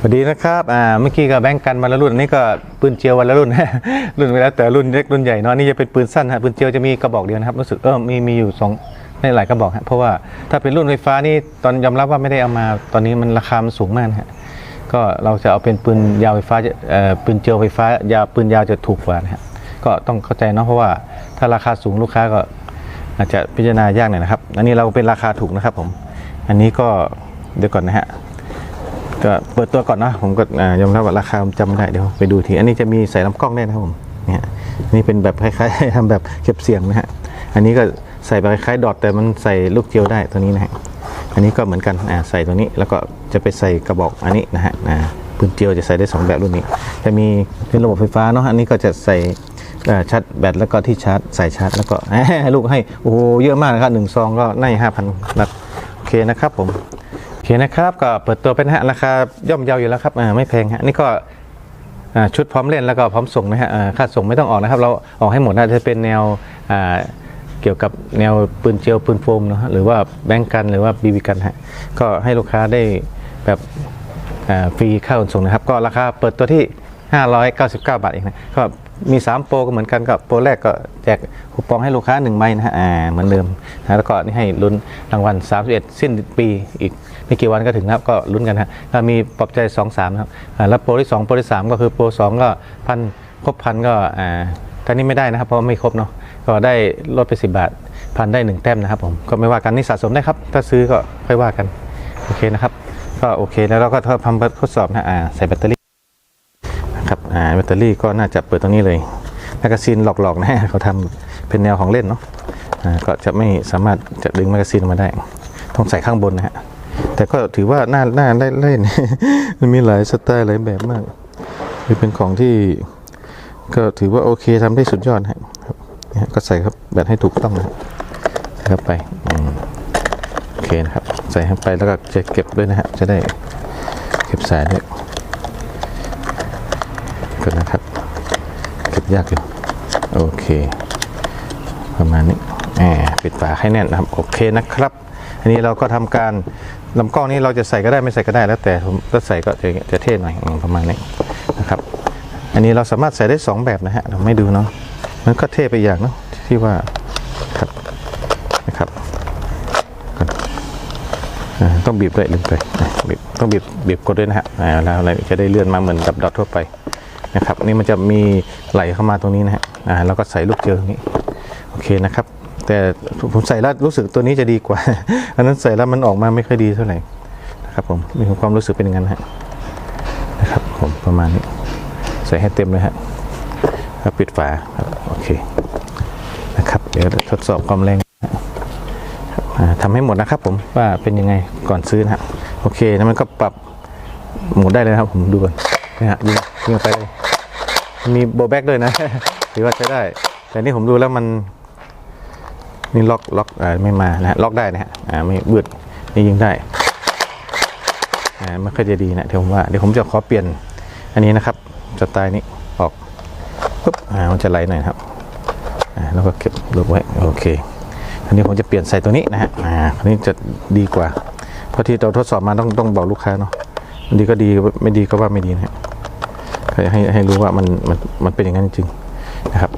สวัสดีนะครับ อ่า เมื่อกี้ก็แบ่งกันวันละรุ่น อันนี้ก็ปืนเจียววันละรุ่น รุ่นไปแล้วแต่รุ่นเล็กรุ่นใหญ่เนาะอันนี่จะเป็นปืนสั้นฮะ ปืนเจียวจะมีกระบอกเดียวนะครับ รู้สึก เออ มี มีอยู่สองในหลายกระบอกฮะ เพราะว่าถ้าเป็นรุ่นไฟฟ้านี่ตอนยอมรับว่าไม่ได้เอามา ตอนนี้มันราคามันสูงมากฮะ ก็เราจะเอาเป็นปืนยาวไฟฟ้าจะเอ่อ ปืนเจียวไฟฟ้ายาวปืนยาวจะถูกกว่านะฮะ ก็ต้องเข้าใจเนาะ เพราะว่าถ้าราคาสูงลูกค้าก็อาจจะพิจารณายากหน่อยนะครับ อันนี้เราเป็นราคาถูกนะครับผม อันนี้ก็เดี๋ยวก่อนนะฮะ ก็เปิดตัวก่อนนะผมก็ยอมรับว่าราคาจำไม่ได้เดี๋ยวไปดูที อันนี้จะมีใส่ลำกล้องได้นะครับผมเนี่ยนี่เป็นแบบคล้ายๆทำแบบเก็บเสียงนะฮะอันนี้ก็ใส่แบบคล้ายๆดอทแต่มันใส่ลูกเจียวได้ตัวนี้นะฮะอันนี้ก็เหมือนกันอ่าใส่ตัวนี้แล้วก็จะไปใส่กระบอกอันนี้นะฮะอ่าปืนเจียวจะใส่ได้สองแบบรุ่นนี้ จะมีเป็นระบบไฟฟ้าเนาะอันนี้ก็จะใส่ชาร์จแบตแล้วก็ที่ชาร์จใส่ชาร์จแล้วก็ลูกให้โอ้โหเยอะมากนะครับหนึ่งซองก็ในห้าพันนัดโอเคนะครับผม คนะครับก็เปิดตัวเป็นฮะราคาย่อมเยาอยู่แล้วครับไม่แพงฮะนี่ก็ชุดพร้อมเล่นแล้วก็พร้อมส่งนะฮะค่าส่งไม่ต้องออกนะครับ เราออกให้หมดนะจะเป็นแนวเกี่ยวกับแนวปืนเจลปืนโฟมนะฮะหรือว่าแบงก์กันหรือว่าบีบีกันฮะก็ให้ลูกค้าได้แบบฟรีค่าขนส่งนะครับ ก็ราคาเปิดตัวที่ 599 บาทเองนะก็ มี 3 โปรก็เหมือนกันก็โปรแรกก็แจกคูปองให้ลูกค้า1ใบนะฮะอ่าเหมือนเดิมนะแล้วก็นี่ให้ลุ้นรางวัล 31 สิ้นปีอีกไม่กี่วันก็ถึงนะครับก็ลุ้นกันฮะก็มีปลอบใจ 2 3นะครับอ่าแล้วโปรที่ 2 โปรที่ 3 ก็คือโปร 2 ก็พันครบพันก็อ่าท่านี้ไม่ได้นะครับเพราะไม่ครบเนาะก็ได้ลดไป 10 บาทพันได้ 1 แต้มนะครับผมก็ไม่ว่ากันนี่สะสมได้ครับ ถ้าซื้อก็ค่อยว่ากันโอเคนะครับก็โอเคแล้วเราก็ทำทดสอบนะอ่าใส่แบตเตอรี่ แบตเตอรี่ก็น่าจะเปิดตรงนี้เลยแมกกาซีนหลอกๆนะเขาทำเป็นแนวของเล่นเนาะก็จะไม่สามารถจะดึงแมกกาซีนออกมาได้ ต้องใส่ข้างบนนะฮะแต่ก็ถือว่าน่าน่าเล่นมันมีหลายสไตล์หลายแบบมากเป็นของที่ก็ถือว่าโอเคทำได้สุดยอดนะครับก็ใส่ครับแบตให้ถูกต้องนะครับไปโอเคนะครับ ใส่เข้าไปแล้วก็จะเก็บด้วยนะฮะจะได้เก็บสายด้วย ก่อนนะครับเก็บ ยากอยู่โอเค ประมาณนี้แหมปิดฝาให้แน่นนะครับ โอเคนะครับ อันนี้เราก็ทำการลำกล้องนี้เราจะใส่ก็ได้ไม่ใส่ก็ได้แล้วแต่ถ้าใส่ก็จะจะเท่หน่อยประมาณนี้นะครับ อันนี้เราสามารถใส่ได้สองแบบนะฮะเราไม่ดูเนาะมันก็เท่ไปอย่างเนาะที่ว่าครับนะครับต้องบีบด้วยลืมไปอะบีบต้องบีบบีบกดด้วยนะฮะอ่าแล้วอะไรจะได้เลื่อนมาเหมือนกับดอททั่วไป นะครับนี่มันจะมีไหลเข้ามาตรงนี้นะฮะอ่าแล้วก็ใส่ลูกเจอตรงนี้โอเคนะครับ แต่ผมใส่แล้วรู้สึกตัวนี้จะดีกว่า อันนั้นใส่แล้วมันออกมาไม่ค่อยดีเท่าไหร่นะครับผมมีความรู้สึกเป็นอย่างนั้นฮะนะครับผมประมาณนี้ใส่ให้เต็มเลยฮะแล้วปิดฝาโอเคนะครับเดี๋ยวทดสอบความแรงอ่าทำให้หมดนะครับผมว่าเป็นยังไงก่อนซื้อนะฮะโอเคแล้วมันก็ปรับหมุนได้เลยครับผมดูก่อนนะฮะยิง ยิงไปมีโบแบ็กด้วยนะถือว่าใช้ได้ แต่นี่ผมดูแล้วมันนี่ล็อกล็อกอ่าไม่มานะฮะล็อกได้นะฮะอ่าไม่บืดนี่ยิงได้อ่าไม่ค่อยจะดีนะเดี๋ยวผมว่าเดี๋ยวผมจะขอเปลี่ยนอันนี้นะครับสไตล์นี้ออกปุ๊บอ่ามันจะไหลหน่อยครับอ่าแล้วก็เก็บลูกไว้โอเคอันนี้ผมจะเปลี่ยนใส่ตัวนี้นะฮะอ่าอันนี้จะดีกว่า เพราะที่เราทดสอบมาต้องต้องบอกลูกค้าเนาะดีก็ดีไม่ดีก็ว่าไม่ดีนะฮะ ให้ให้ให้รู้ว่ามันมันมันเป็นอย่างนั้นจริงนะครับ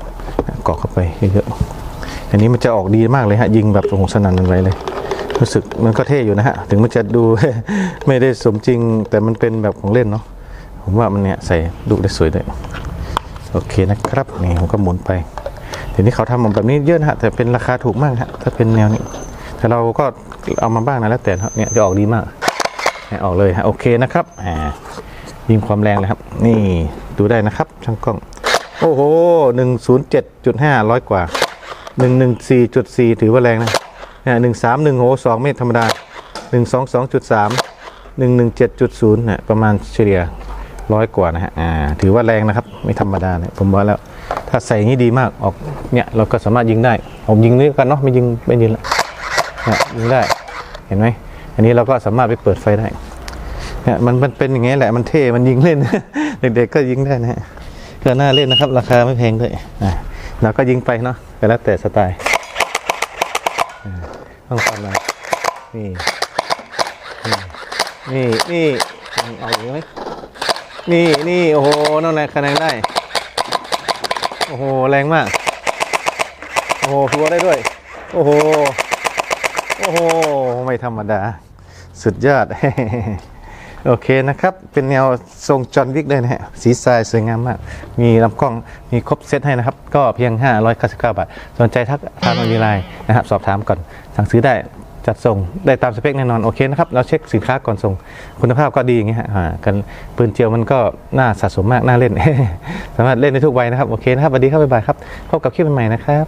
กรอกเข้าไปเยอะๆอันนี้มันจะออกดีมากเลยฮะยิงแบบโอ้โหสนั่นหวันไหวเลย รู้สึกมันก็เท่อยู่นะฮะถึงมันจะดูไม่ได้สมจริง แต่มันเป็นแบบของเล่นเนาะผมว่ามันเนี่ยใส่ลูได้สวยด้วยโอเคนะครับนี่ผมก็หมุนไปเดี๋ยวนี้เขาทำแบบนี้เยอะนะฮะแต่เป็นราคาถูกมากฮะถ้าเป็นแนวนี้แต่เราก็เอามาบ้างนะแล้วแต่เนี่ยจะออกดีมากออกเลยฮะโอเคนะครับอ่า ยิงความแรงเลยครับ นี่ดูได้นะครับ ช่างกล้อง โอ้โหหนึ่งศูนย์เจ็ดจุดห้าร้อยกว่าหนึ่งหนึ่งสี่จุดสี่ถือว่าแรงนะเนี่ยหนึ่งสามหนึ่งโหสองไม่ธรรมดาหนึ่งสองสองจุดสามหนึ่งหนึ่งเจ็ดจุดศูนย์เนี่ยประมาณเฉลี่ยร้อยกว่านะฮะอ่าถือว่าแรงนะครับ ไม่ธรรมดาเนี่ยผมว่าแล้ว ถ้าใส่นี้ดีมากออกเนี่ยเราก็สามารถยิงได้ ผมยิงนี้กันเนาะไม่ยิงไม่ยิงละเนี่ยยิงได้เห็นไหมอันนี้เราก็สามารถไปเปิดไฟได้ เนี่ยมันมันเป็นอย่างงี้แหละมันเท่มันยิงเล่น เด็กๆก็ยิงได้นะฮะก็น่าเล่นนะครับ ราคาไม่แพงด้วยอะเราก็ยิงไปเนาะแต่แล้วแต่สไตล์ต้องฟังมานี่นี่นี่นี่เอาอย่างไหมนี่นี่โอ้โหน้องนายคะแนนได้ โอ้โหแรงมาก โอ้โหทัวได้ด้วย โอ้โห โอ้โห ไม่ธรรมดา สุดยอด โอเคนะครับ เป็นแนวทรงจอห์นวิกเลยนะฮะ สีทรายสวยงามมาก มีลำกล้อง มีครบเซตให้นะครับ ก็เพียง 599 บาท สนใจทักทางออนไลน์นะครับ สอบถามก่อน สั่งซื้อได้ จัดส่ง ได้ตามสเปคแน่นอน โอเคนะครับ เราเช็คสินค้าก่อนส่ง คุณภาพก็ดีอย่างเงี้ยฮะอ่ากันปืนเจียวมันก็น่าสะสมมาก น่าเล่น สามารถเล่นได้ทุกวัยนะครับ โอเคนะครับ สวัสดีครับบ๊ายบายครับ พบกับคลิปใหม่ๆนะครับ